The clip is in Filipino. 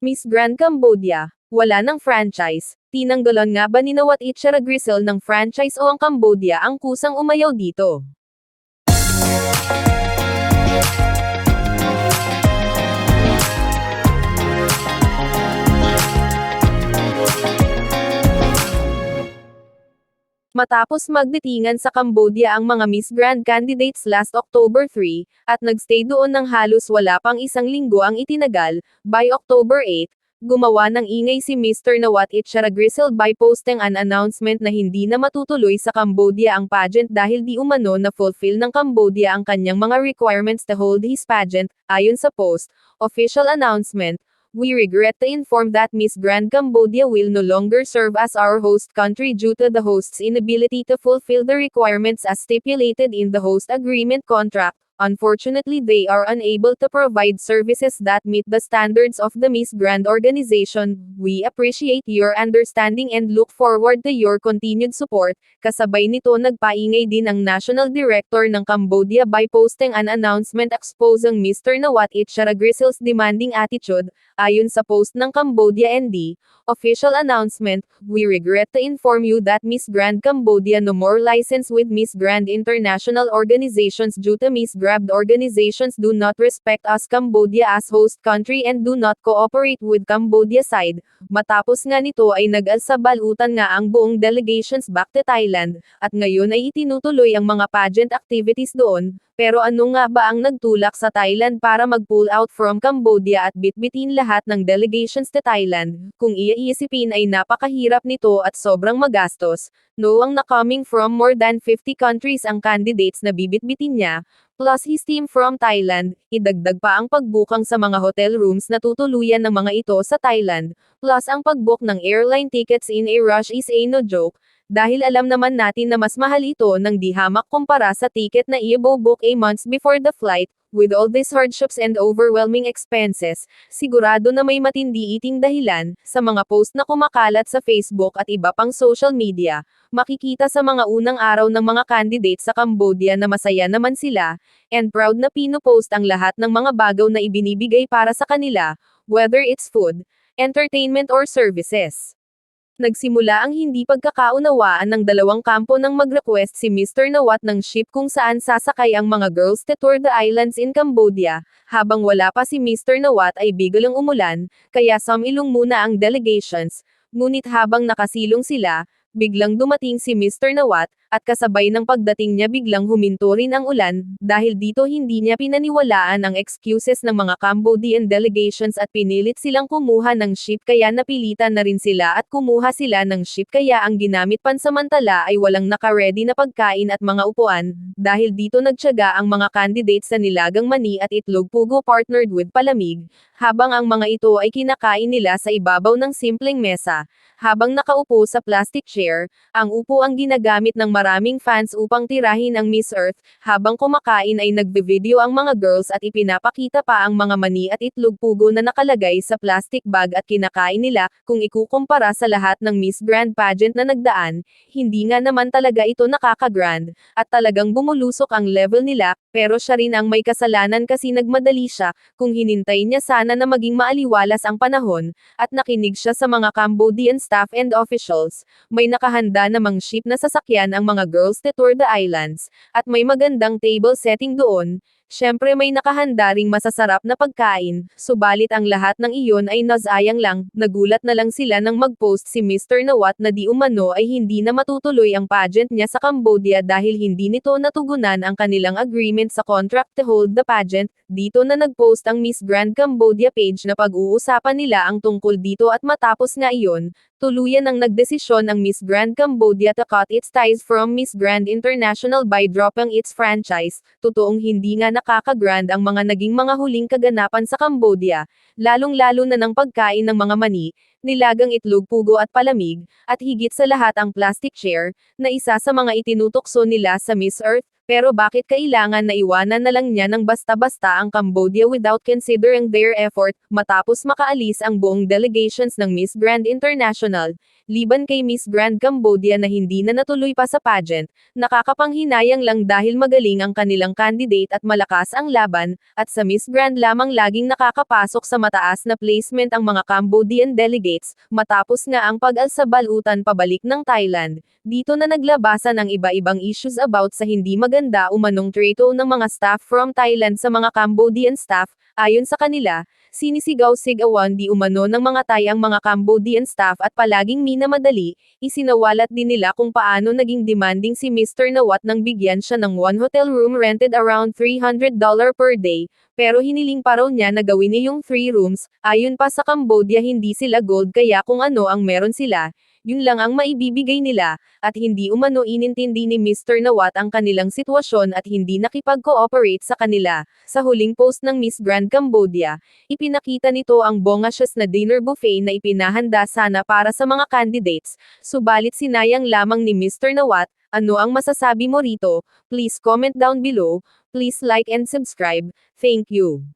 Miss Grand Cambodia, wala ng franchise, tinanggalan nga ba ni Nawat Itchara Grisel ng franchise o ang Cambodia ang kusang umayaw dito? Matapos magdatingan sa Cambodia ang mga Miss Grand candidates last October 3, at nagstay doon ng halos wala pang isang linggo ang itinagal, by October 8, gumawa ng ingay si Mr. Nawat Itchara Grisel by posting an announcement na hindi na matutuloy sa Cambodia ang pageant dahil di umano na fulfill ng Cambodia ang kanyang mga requirements to hold his pageant, ayon sa post, official announcement, We regret to inform that Miss Grand Cambodia will no longer serve as our host country due to the host's inability to fulfill the requirements as stipulated in the host agreement contract. Unfortunately, they are unable to provide services that meet the standards of the Miss Grand organization. We appreciate your understanding and look forward to your continued support. Kasabay nito nagpaingay din ang National Director ng Cambodia by posting an announcement exposing Mr. Nawat Itchara Grisel's demanding attitude. Ayon sa post ng Cambodia ND, official announcement, we regret to inform you that Miss Grand Cambodia no more license with Miss Grand International organizations due to Miss Grabbed organizations do not respect us Cambodia as host country and do not cooperate with Cambodia side. Matapos nga nito ay nag-alsabalutan nga ang buong delegations back to Thailand, at ngayon ay itinutuloy ang mga pageant activities doon, pero ano nga ba ang nagtulak sa Thailand para mag-pull out from Cambodia at bitbitin lahat ng delegations to Thailand? Kung iisipin ay napakahirap nito at sobrang magastos. No ang na coming from more than 50 countries ang candidates na bibitbitin niya, plus his team from Thailand, idagdag pa ang pagbukang sa mga hotel rooms na tutuluyan ng mga ito sa Thailand, plus ang pagbook ng airline tickets in a rush is a no joke, dahil alam naman natin na mas mahal ito ng di hamak kumpara sa ticket na i-book a months before the flight, with all these hardships and overwhelming expenses, sigurado na may matindi iting dahilan, sa mga post na kumakalat sa Facebook at iba pang social media, makikita sa mga unang araw ng mga candidates sa Cambodia na masaya naman sila, and proud na pinopost ang lahat ng mga bagaw na ibinibigay para sa kanila, whether it's food, entertainment or services. Nagsimula ang hindi pagkakaunawaan ng dalawang kampo nang mag-request si Mr. Nawat ng ship kung saan sasakay ang mga girls to tour the islands in Cambodia, habang wala pa si Mr. Nawat ay biglang umulan, kaya sumilong muna ang delegations, ngunit habang nakasilong sila, biglang dumating si Mr. Nawat, at kasabay ng pagdating niya biglang huminto rin ang ulan, dahil dito hindi niya pinaniwalaan ang excuses ng mga Cambodian delegations at pinilit silang kumuha ng ship kaya napilitan na rin sila at kumuha sila ng ship kaya ang ginamit pansamantala ay walang naka-ready na pagkain at mga upuan, dahil dito nagtyaga ang mga candidates sa nilagang mani at itlog pugo partnered with palamig, habang ang mga ito ay kinakain nila sa ibabaw ng simpleng mesa, habang nakaupo sa plastic chair, ang upo ang ginagamit ng maraming fans upang tirahin ang Miss Earth, habang kumakain ay nagbe-video ang mga girls at ipinapakita pa ang mga mani at itlog pugo na nakalagay sa plastic bag at kinakain nila, kung ikukumpara sa lahat ng Miss Grand pageant na nagdaan, hindi nga naman talaga ito nakaka-grand, at talagang bumulusok ang level nila, pero siya rin ang may kasalanan kasi nagmadali siya, kung hinintay niya sana na maging maaliwalas ang panahon, at nakinig siya sa mga Cambodian staff and officials, may nakahanda namang ship na sasakyan ang mga girls to tour the islands, at may magandang table setting doon, Siyempre may nakahanda ring masasarap na pagkain, subalit ang lahat ng iyon ay nasayang lang, nagulat na lang sila nang mag-post si Mr. Nawat na di umano ay hindi na matutuloy ang pageant niya sa Cambodia dahil hindi nito natugunan ang kanilang agreement sa contract to hold the pageant, dito na nag-post ang Miss Grand Cambodia page na pag-uusapan nila ang tungkol dito at matapos nga iyon, tuluyan ang nagdesisyon ang Miss Grand Cambodia to cut its ties from Miss Grand International by dropping its franchise, totoong hindi nga nakaka-grand ang mga naging mga huling kaganapan sa Cambodia, lalong-lalo na ng pagkain ng mga mani, nilagang itlog pugo at palamig, at higit sa lahat ang plastic chair, na isa sa mga itinutokso nila sa Miss Earth, pero bakit kailangan na iwanan na lang niya ng basta-basta ang Cambodia without considering their effort, matapos makaalis ang buong delegations ng Miss Grand International, liban kay Miss Grand Cambodia na hindi na natuloy pa sa pageant, nakakapanghinayang lang dahil magaling ang kanilang candidate at malakas ang laban, at sa Miss Grand lamang laging nakakapasok sa mataas na placement ang mga Cambodian delegates, matapos nga ang pag-alsa balutan pabalik ng Thailand. Dito na naglabasan ang iba-ibang issues about sa hindi maganda umanong treto ng mga staff from Thailand sa mga Cambodian staff, ayon sa kanila, sinisigaw-sigawan di umano ng mga Thai ang mga Cambodian staff at palaging minamadali, isinawalat din nila kung paano naging demanding si Mr. Nawat nang bigyan siya ng one hotel room rented around $300 per day, pero hiniling pa raw niya na gawin niya yung three rooms, ayon pa sa Cambodia hindi sila gold kaya kung ano ang meron sila, yun lang ang maibibigay nila, at hindi umano inintindi ni Mr. Nawat ang kanilang sitwasyon at hindi nakipag-cooperate sa kanila. Sa huling post ng Miss Grand Cambodia, ipinakita nito ang bongacious na dinner buffet na ipinahanda sana para sa mga candidates, subalit sinayang lamang ni Mr. Nawat, ano ang masasabi mo rito? Please comment down below, please like and subscribe, thank you.